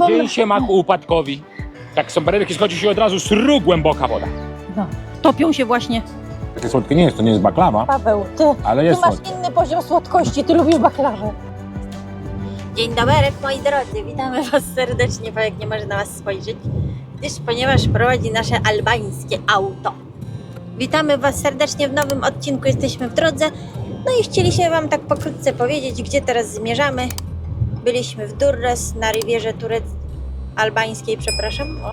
Bo Dzień się maku upadkowi. Tak są barełki, schodzi się od razu sru głęboka woda. no, topią się właśnie. Takie słodkie nie jest, to nie jest baklawa, Paweł, ty, ale ty jest masz słodkie. inny poziom słodkości, ty lubisz baklawę. Dzień dobry, moi drodzy, witamy Was serdecznie, Pawek nie może na Was spojrzeć, gdyż ponieważ prowadzi nasze albańskie auto. Witamy Was serdecznie w nowym odcinku, jesteśmy w drodze. No i chcieliśmy Wam tak pokrótce powiedzieć, gdzie teraz zmierzamy. Byliśmy w Durres na rywierze turec albańskiej, przepraszam. O.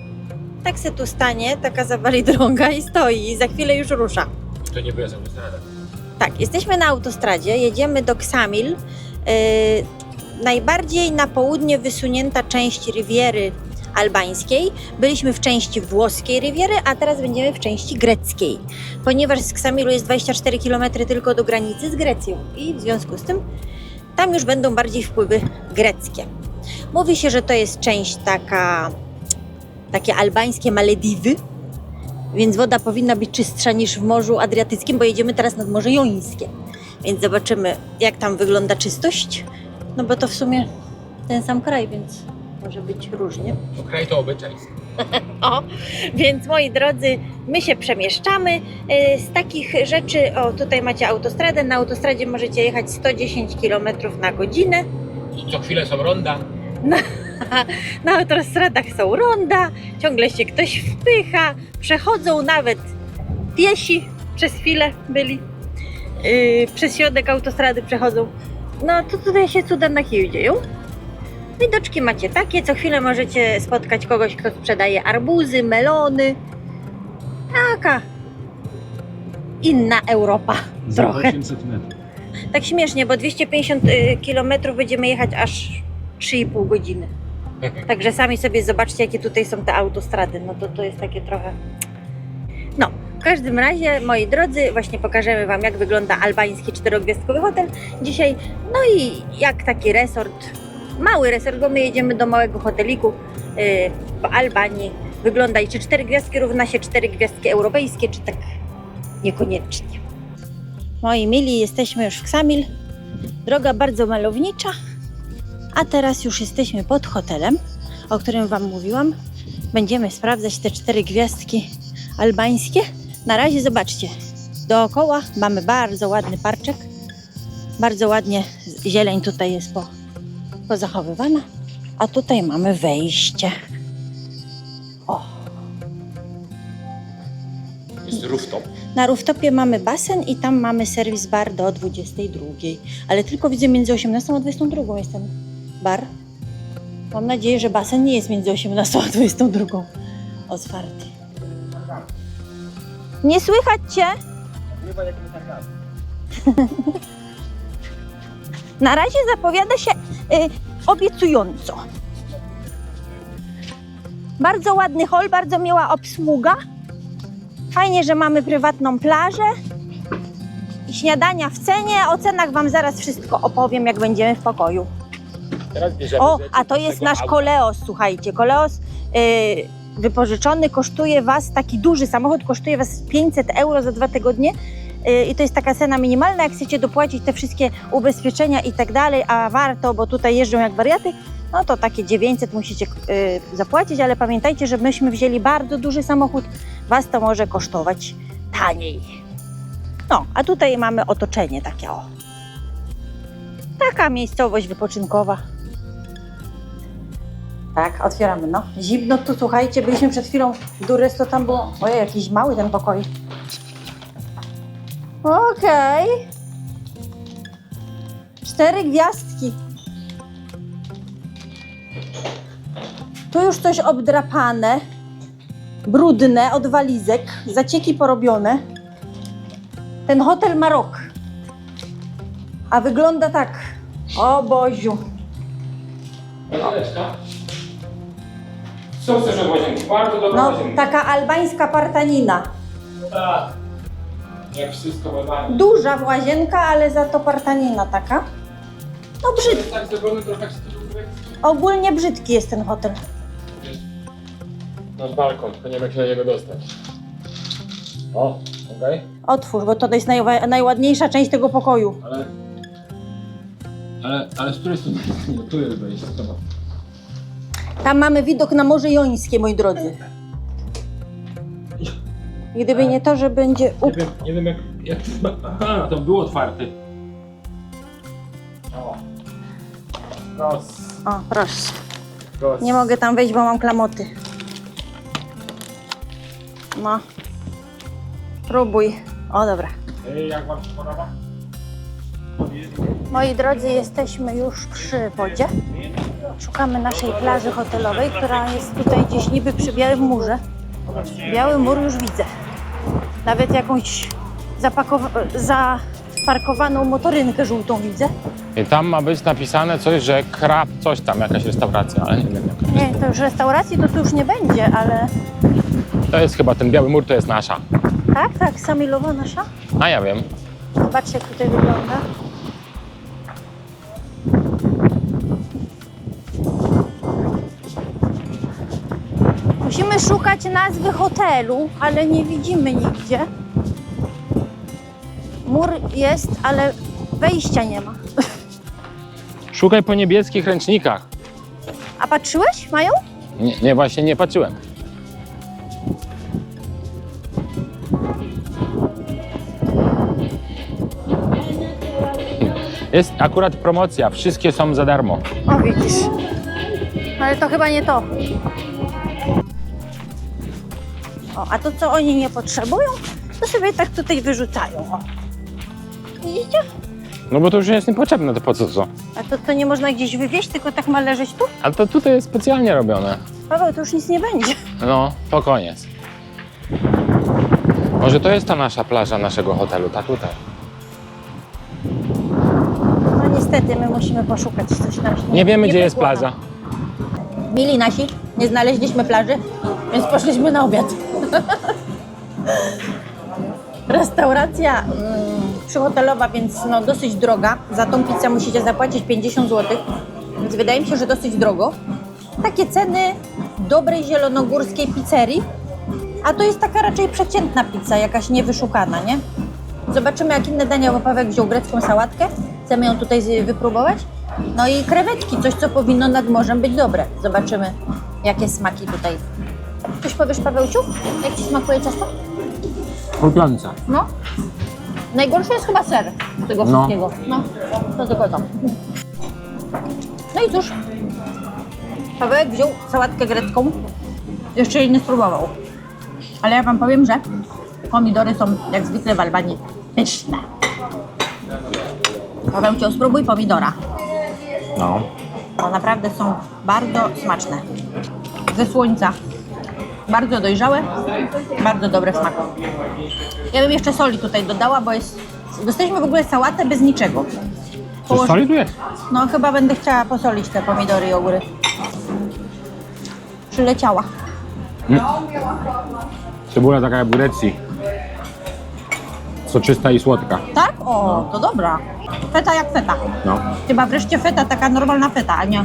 Tak se tu stanie, taka zawali droga i stoi i za chwilę już rusza. To nie była autostrada. Tak, jesteśmy na autostradzie, jedziemy do Ksamil. Yy, najbardziej na południe wysunięta część rywiery albańskiej. Byliśmy w części włoskiej rywiery, a teraz będziemy w części greckiej. Ponieważ z Ksamilu jest 24 km tylko do granicy z Grecją i w związku z tym tam już będą bardziej wpływy greckie. Mówi się, że to jest część taka, takie albańskie Malediwy, więc woda powinna być czystsza niż w Morzu Adriatyckim, bo jedziemy teraz nad Morze Jońskie. Więc zobaczymy, jak tam wygląda czystość. No bo to w sumie ten sam kraj, więc może być różnie. To kraj to obyczajstwo. O, więc moi drodzy, my się przemieszczamy. Yy, Z takich rzeczy, o tutaj macie autostradę. Na autostradzie możecie jechać 110 km na godzinę. I co chwilę są ronda. Na autostradach są ronda, ciągle się ktoś wpycha, przechodzą nawet piesi, przez chwilę byli, yy, przez środek autostrady przechodzą. No to tutaj się cuda na kiju dzieją. Widoczki macie takie, co chwilę możecie spotkać kogoś, kto sprzedaje arbuzy, melony. Taka inna Europa trochę. 800 metrów. Tak śmiesznie, bo 250 km będziemy jechać aż 3,5 godziny. Także sami sobie zobaczcie, jakie tutaj są te autostrady. No to to jest takie trochę. No, w każdym razie, moi drodzy, właśnie pokażemy Wam, jak wygląda albański czterogwiazdkowy hotel dzisiaj. No i jak taki resort, mały resort, bo my jedziemy do małego hoteliku yy, w Albanii. Wygląda i czy cztery gwiazdki równa się cztery gwiazdki europejskie, czy tak niekoniecznie. Moi mili, jesteśmy już w Ksamil. Droga bardzo malownicza. A teraz już jesteśmy pod hotelem, o którym Wam mówiłam. Będziemy sprawdzać te cztery gwiazdki albańskie. Na razie zobaczcie, dookoła mamy bardzo ładny parczek. Bardzo ładnie zieleń tutaj jest po, pozachowywana. A tutaj mamy wejście. O, Jest rooftop. na rooftopie mamy basen i tam mamy serwis bar do 22. Ale tylko widzę między 18 a 22 jest ten bar. Mam nadzieję, że basen nie jest między 18 a 22 otwarty. Nie słychać cię? Na razie zapowiada się y, obiecująco. Bardzo ładny hol, bardzo miła obsługa. Fajnie, że mamy prywatną plażę. I śniadania w cenie. O cenach Wam zaraz wszystko opowiem, jak będziemy w pokoju. Teraz bierzemy O, rzeczy a to jest tego nasz auta. Koleos, słuchajcie. Koleos yy, wypożyczony kosztuje Was, taki duży samochód kosztuje Was 500 euro za dwa tygodnie. Yy, I to jest taka cena minimalna, jak chcecie dopłacić te wszystkie ubezpieczenia i tak dalej, a warto, bo tutaj jeżdżą jak wariaty, no to takie 900 musicie yy, zapłacić, ale pamiętajcie, że myśmy wzięli bardzo duży samochód, Was to może kosztować taniej. No, a tutaj mamy otoczenie takie o. Taka miejscowość wypoczynkowa. Tak, otwieramy, no. Zimno tu, słuchajcie, byliśmy przed chwilą w tam było... Ojej, jakiś mały ten pokoi. Okej. Cztery gwiazdki. Tu już coś obdrapane, brudne od walizek, zacieki porobione. Ten hotel ma rok. A wygląda tak. O Boziu. Co chcesz od łazienki? Bardzo dobra No, łazienka. taka albańska partanina. Tak. Jak wszystko. Duża łazienka, ale za to partanina taka. No To brzyd, jest tak zrobione trochę jak grecki. ogólnie brzydki jest ten hotel. Nasz balkon, tylko nie wiem jak się na niego dostać. O, okej. Otwórz, bo to jest najwa- najładniejsza część tego pokoju. Ale... Ale, ale z której strony? Nie, tu jest wejście, chyba. Tam mamy widok na Morze Jońskie, moi drodzy. Gdyby nie to, że będzie Nie up... wiem, nie wiem jak, jak... Aha, to był otwarty. O. Roz, O, proszę. roz. Nie mogę tam wejść, bo mam klamoty. No. Próbuj. O, dobra. Ej, jak wam się podoba? Moi drodzy, jesteśmy już przy wodzie. Szukamy naszej plaży hotelowej, która jest tutaj gdzieś niby przy Białym Murze. Biały Mur już widzę. Nawet jakąś zaparkowaną motorynkę żółtą widzę. I tam ma być napisane coś, że krab, coś tam, jakaś restauracja, ale nie wiem jaka. Nie, to już restauracji to tu już nie będzie, ale To jest chyba ten biały mur, to jest nasza. tak, tak, Samilowa nasza. A ja wiem. Zobaczcie, jak tutaj wygląda. Szukać nazwy hotelu, ale nie widzimy nigdzie. Mur jest, ale wejścia nie ma. Szukaj po niebieskich ręcznikach. A patrzyłeś? Mają? Nie, nie właśnie nie patrzyłem. Jest akurat promocja, wszystkie są za darmo. O, widzisz. Ale to chyba nie to. O, a to co oni nie potrzebują, to sobie tak tutaj wyrzucają. O. Widzicie? No bo to już jest niepotrzebne, to po co to? A to, to nie można gdzieś wywieźć, tylko tak ma leżeć tu? Ale to tutaj jest specjalnie robione. Paweł, to już nic nie będzie. No, to koniec. Może to jest ta nasza plaża naszego hotelu, ta tutaj. No niestety, my musimy poszukać coś tam. Nie wiemy, gdzie jest plaża. Mili nasi, nie znaleźliśmy plaży, więc poszliśmy na obiad. Restauracja mm, przyhotelowa, więc no, dosyć droga. Za tą pizzę musicie zapłacić 50 zł, więc wydaje mi się, że dosyć drogo. Takie ceny dobrej zielonogórskiej pizzerii, a to jest taka raczej przeciętna pizza, jakaś niewyszukana, nie? Zobaczymy, jak inne dania, bo wziął grecką sałatkę. Chcemy ją tutaj wypróbować. No i krewetki, coś, co powinno nad morzem być dobre. Zobaczymy, jakie smaki tutaj. Coś powiesz, Pawełciu? Jak Ci smakuje ciasto? Chrupiąca. No. Najgorszy jest chyba ser tego No. wszystkiego. No, to to. No i cóż, Pawełek wziął sałatkę grecką. Jeszcze jej nie spróbował. Ale ja Wam powiem, że pomidory są jak zwykle w Albanii pyszne. Pawełciu, spróbuj pomidora. No. Bo naprawdę są bardzo smaczne. Ze słońca. Bardzo dojrzałe, bardzo dobre w smaku. Ja bym jeszcze soli tutaj dodała, bo jest. Dostaliśmy w ogóle sałatę bez niczego. Położ- soli tu jest? No chyba będę chciała posolić te pomidory i ogóry. Przyleciała. Cebula taka jak w Grecji. Soczysta i słodka. Tak? O, to dobra. Feta jak feta. No. Chyba wreszcie feta, taka normalna feta, a nie.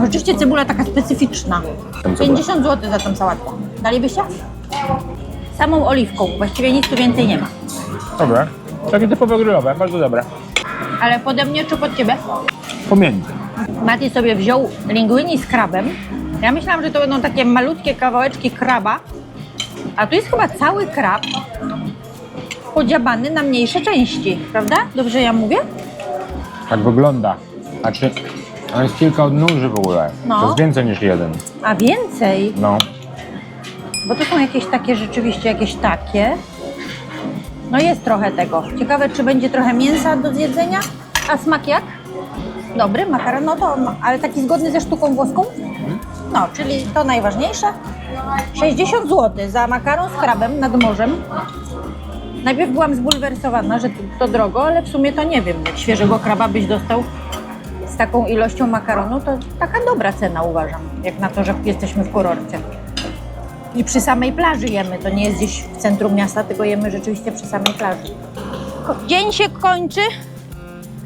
Rzeczywiście cebula taka specyficzna. Tam cebula. 50 zł za tą sałatkę. Dalibyście? Samą oliwką, właściwie nic tu więcej nie ma. Dobre. Takie typowe grillowe, bardzo dobre. Ale pode mnie czy pod ciebie? Pomiędzy. Mati sobie wziął linguini z krabem. Ja myślałam, że to będą takie malutkie kawałeczki kraba, a tu jest chyba cały krab podziabany na mniejsze części, prawda? Dobrze ja mówię? Tak wygląda. Znaczy, on jest kilka odnóży w ogóle. No. To jest więcej niż jeden. A więcej, No. Bo to są jakieś takie rzeczywiście, jakieś takie. No jest trochę tego. Ciekawe, czy będzie trochę mięsa do zjedzenia. A smak jak? Dobry, makaron, no to, ale taki zgodny ze sztuką włoską? No, czyli to najważniejsze. 60 zł za makaron z krabem nad morzem. Najpierw byłam zbulwersowana, że to, drogo, ale w sumie to nie wiem. Jak świeżego kraba byś dostał z taką ilością makaronu, to taka dobra cena uważam, jak na to, że jesteśmy w kurorcie. I przy samej plaży jemy, to nie jest gdzieś w centrum miasta, tylko jemy rzeczywiście przy samej plaży. Dzień się kończy,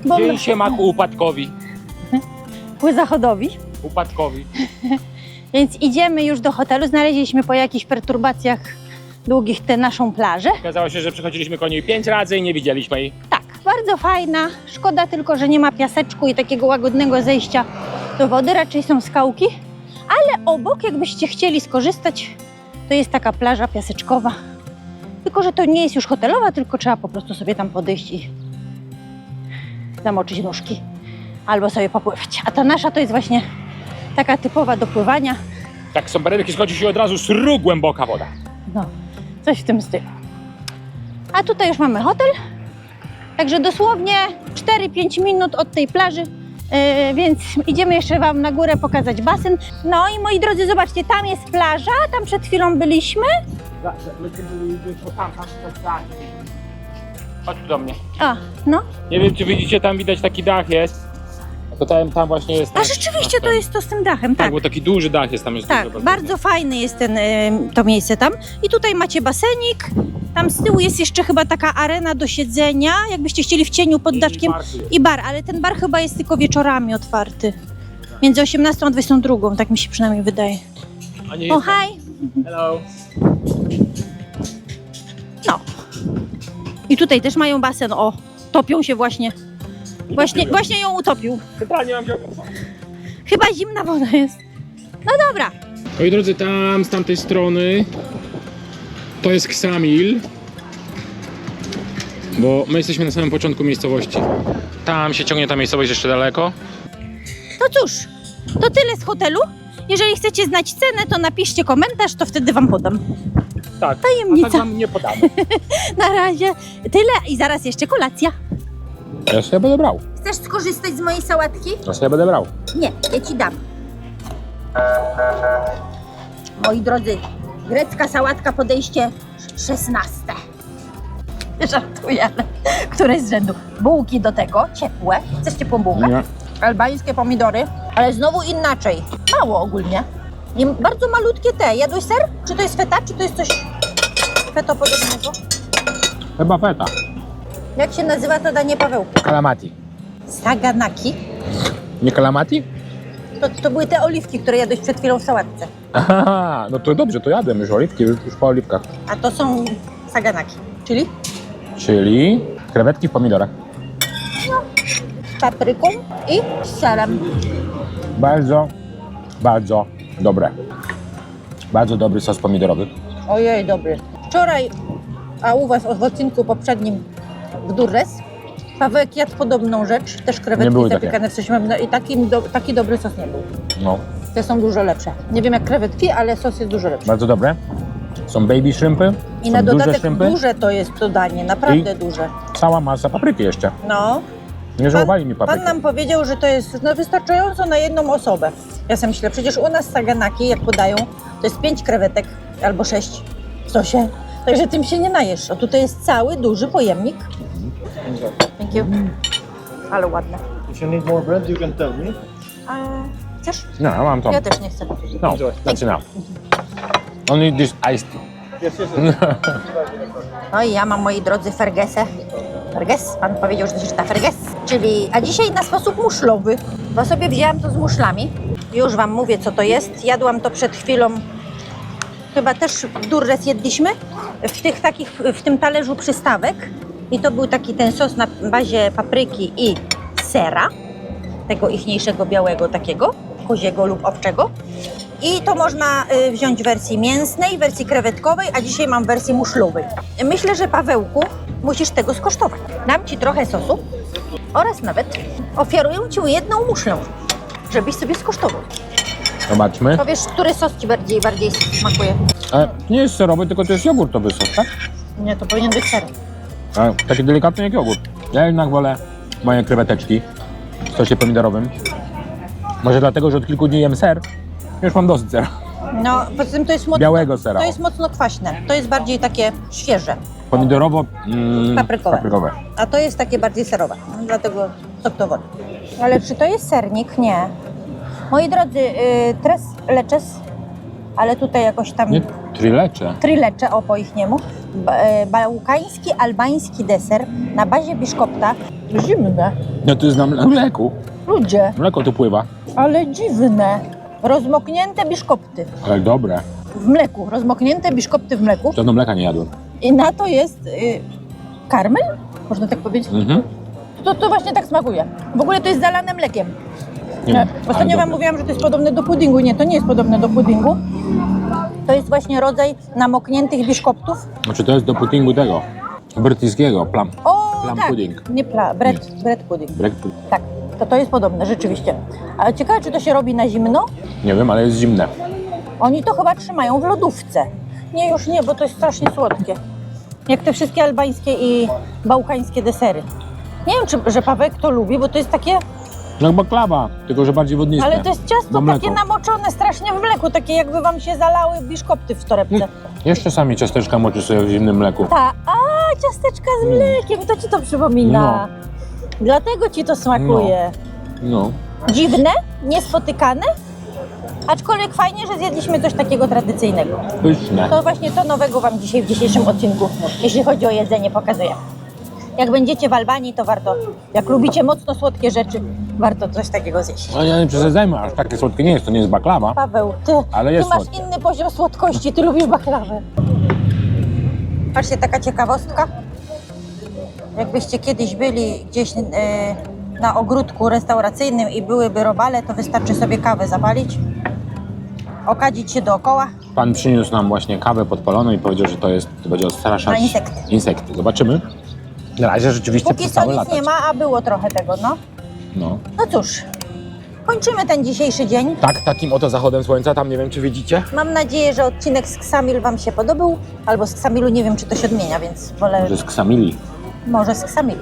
bo Dzień się ma ku upadkowi. ku zachodowi. Upadkowi. Więc idziemy już do hotelu. Znaleźliśmy po jakichś perturbacjach długich tę naszą plażę. Okazało się, że przechodziliśmy koło niej pięć razy i nie widzieliśmy jej. Tak, bardzo fajna. Szkoda tylko, że nie ma piaseczku i takiego łagodnego zejścia do wody. Raczej są skałki. Ale obok, jakbyście chcieli skorzystać, to jest taka plaża piaseczkowa. Tylko, że to nie jest już hotelowa, tylko trzeba po prostu sobie tam podejść i zamoczyć nóżki. Albo sobie popływać. A ta nasza to jest właśnie taka typowa do pływania. Tak sombreryki schodzi się od razu sru głęboka woda. No, coś w tym stylu. A tutaj już mamy hotel. Także dosłownie 4-5 minut od tej plaży. Yy, więc idziemy jeszcze Wam na górę pokazać basen. No i moi drodzy, zobaczcie, tam jest plaża, tam przed chwilą byliśmy. Chodź tu do mnie. A, no. Nie wiem, czy widzicie, tam widać taki dach jest. To tam, tam właśnie jest. A rzeczywiście to ten- jest to z tym dachem, Tak, tak. bo taki duży dach jest tam. Jest Tak, bardzo fajny jest ten, to miejsce tam. I tutaj macie basenik. Tam z tyłu jest jeszcze chyba taka arena do siedzenia, jakbyście chcieli w cieniu pod jest. I bar, ale ten bar chyba jest tylko wieczorami otwarty. Między 18 a 22, tak mi się przynajmniej wydaje. A nie O, jest hi! Hello. No. I tutaj też mają basen, o, topią się właśnie. Właśnie, właśnie ją utopił. Centralnie mam działkę. Chyba zimna woda jest. No dobra. Moi drodzy, tam z tamtej strony to jest Ksamil. Bo my jesteśmy na samym początku miejscowości. Tam się ciągnie ta miejscowość jeszcze daleko. No cóż, to tyle z hotelu. Jeżeli chcecie znać cenę, to napiszcie komentarz, to wtedy wam podam. Tak. Tajemnica. A tak wam nie podamy. Na razie tyle i zaraz jeszcze kolacja. Ja sobie będę brał. Chcesz skorzystać z mojej sałatki? Ja sobie będę brał. Nie, ja ci dam. Moi drodzy, grecka sałatka podejście 16. Żartuję, ale któreś z rzędu. Bułki do tego, ciepłe. Chcesz ciepłą bułkę? Nie. Albańskie pomidory, ale znowu inaczej. Mało ogólnie. I bardzo malutkie te. Jadłeś ser? Czy to jest feta, czy to jest coś fetopodobnego? Chyba feta. Jak się nazywa to danie Pawełku? Kalamati. Saganaki. Nie kalamati? To, to były te oliwki, które jadłeś przed chwilą w sałatce. Aha, no to dobrze, to jadłem już oliwki, już, już po oliwkach. A to są saganaki, czyli Czyli krewetki w pomidorach. z papryką i z serem. Bardzo, bardzo dobre. Bardzo dobry sos pomidorowy. Ojej, dobry. Wczoraj, a u Was w odcinku poprzednim w Durres, Pawełek jadł podobną rzecz, też krewetki były takie. zapiekane w sosie no i taki, do, taki dobry sos nie był. No, Te są dużo lepsze. Nie wiem jak krewetki, ale sos jest dużo lepszy. bardzo dobre. Są baby shrimpy, I są na duże dodatek shrimpy, duże to jest to danie, naprawdę duże. cała masa papryki jeszcze. No, Nie żałowali mi Pan papryki. nam powiedział, że to jest no, wystarczająco na jedną osobę. Ja sobie myślę, przecież u nas saganaki, jak podają, to jest pięć krewetek albo sześć w sosie. Także tym się nie najesz. A tutaj jest cały duży pojemnik. Thank you. Ale ładne. If you need more bread, you can tell me. A chcesz? No, mam to. Ja też nie chcę. No, znaczy no. Only this iced tea. Yes, yes, yes. No i ja mam, moi drodzy, fergesę. Ferges? Pan powiedział, że to się czyta ferges. Czyli, a dzisiaj na sposób muszlowy. Bo sobie wzięłam to z muszlami. Już Wam mówię, co to jest. Jadłam to przed chwilą. Chyba też w Durres jedliśmy. W tych takich, w tym talerzu przystawek. I to był taki ten sos na bazie papryki i sera. Tego ichniejszego białego takiego, koziego lub owczego. I to można y, wziąć w wersji mięsnej, wersji krewetkowej, a dzisiaj mam wersję muszlowej. Myślę, że Pawełku, musisz tego skosztować. Dam Ci trochę sosu oraz nawet ofiaruję Ci jedną muszlę, żebyś sobie skosztował. Zobaczmy. Powiesz, który sos Ci bardziej, bardziej smakuje? E, nie jest serowy, tylko to jest jogurtowy sos, tak? Nie, to powinien być ser. E, taki delikatny jak jogurt. Ja jednak wolę moje kreweteczki w sosie pomidorowym. Może dlatego, że od kilku dni jem ser. Już mam dosyć sera. No, poza tym to jest mocno, Białego sera. to jest mocno kwaśne. To jest bardziej takie świeże, Pomidorowo mm, Paprykowe. paprykowe. a to jest takie bardziej serowe. No, dlatego to wodę. Ale czy to jest sernik? Nie. Moi drodzy, y, tres leches, ale tutaj jakoś tam... Nie trilecze. Trilecze, o po ich niemu. Ba- e, Bałkański, albański deser na bazie biszkopta. Zimne. No to jest na mleku. Ludzie, Mleko tu pływa. ale dziwne. Rozmoknięte biszkopty Ale dobre. w mleku. Rozmoknięte biszkopty w mleku. Żadnego mleka nie jadłem. I na to jest y, karmel? Można tak powiedzieć? Mhm. To, to właśnie tak smakuje. W ogóle to jest zalane mlekiem. Nie ale Ostatnio Wam mówiłam, że to jest podobne do puddingu. Nie, to nie jest podobne do puddingu. To jest właśnie rodzaj namokniętych biszkoptów. Znaczy to jest do puddingu tego, brytyjskiego, plum. O, Plum tak. pudding. Nie pla, bread, bread pudding. Break, Tak, to to jest podobne, rzeczywiście. Ale ciekawe, czy to się robi na zimno? nie wiem, ale jest zimne. Oni to chyba trzymają w lodówce. Nie, już nie, bo to jest strasznie słodkie. Jak te wszystkie albańskie i bałkańskie desery. Nie wiem, czy, że Paweł to lubi, bo to jest takie, jak baklawa, tylko że bardziej wodniste. ale to jest ciasto mleko. takie namoczone strasznie w mleku, takie jakby wam się zalały biszkopty w torebce. Jeszcze sami ciasteczka moczy sobie w zimnym mleku. Ta, a ciasteczka z mlekiem, to ci to przypomina. Dlatego ci to smakuje. No. Dziwne, niespotykane, aczkolwiek fajnie, że zjedliśmy coś takiego tradycyjnego. Pyszne. To właśnie to nowego Wam dzisiaj w dzisiejszym odcinku, jeśli chodzi o jedzenie, pokazuję. Jak będziecie w Albanii, to warto, jak lubicie mocno słodkie rzeczy, warto coś takiego zjeść. No nie przesadzajmy, aż takie słodkie nie jest, to nie jest baklawa. Paweł, ty, Ale ty jest masz słodkie. inny poziom słodkości, ty lubisz baklawę. Patrzcie, taka ciekawostka. Jakbyście kiedyś byli gdzieś e, na ogródku restauracyjnym i byłyby robale, to wystarczy sobie kawę zapalić, okadzić się dookoła, Pan przyniósł nam właśnie kawę podpaloną i powiedział, że to jest, to będzie odstraszać Na insekty. insekty. Zobaczymy. Na razie rzeczywiście Póki co nic latać. nie ma, a było trochę tego, no. No. No cóż, kończymy ten dzisiejszy dzień. Tak, takim oto zachodem słońca, tam nie wiem czy widzicie. Mam nadzieję, że odcinek z Ksamil Wam się podobał, albo z Ksamilu, nie wiem czy to się odmienia, więc wolę Może z ksamili. może z Ksamil.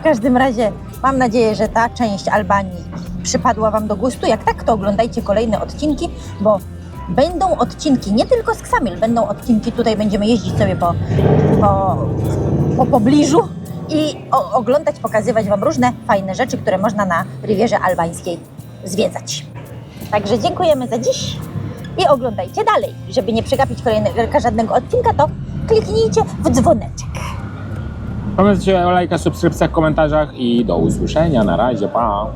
W każdym razie mam nadzieję, że ta część Albanii przypadła Wam do gustu. Jak tak, to oglądajcie kolejne odcinki, bo będą odcinki nie tylko z Ksamil, będą odcinki, tutaj będziemy jeździć sobie po, po, po pobliżu i o, oglądać, pokazywać Wam różne fajne rzeczy, które można na Rivierze Albańskiej zwiedzać. Także dziękujemy za dziś i oglądajcie dalej. Żeby nie przegapić kolejnego żadnego odcinka, to kliknijcie w dzwoneczek. Pamiętajcie o lajkach, subskrypcjach, komentarzach i do usłyszenia. Na razie, pa!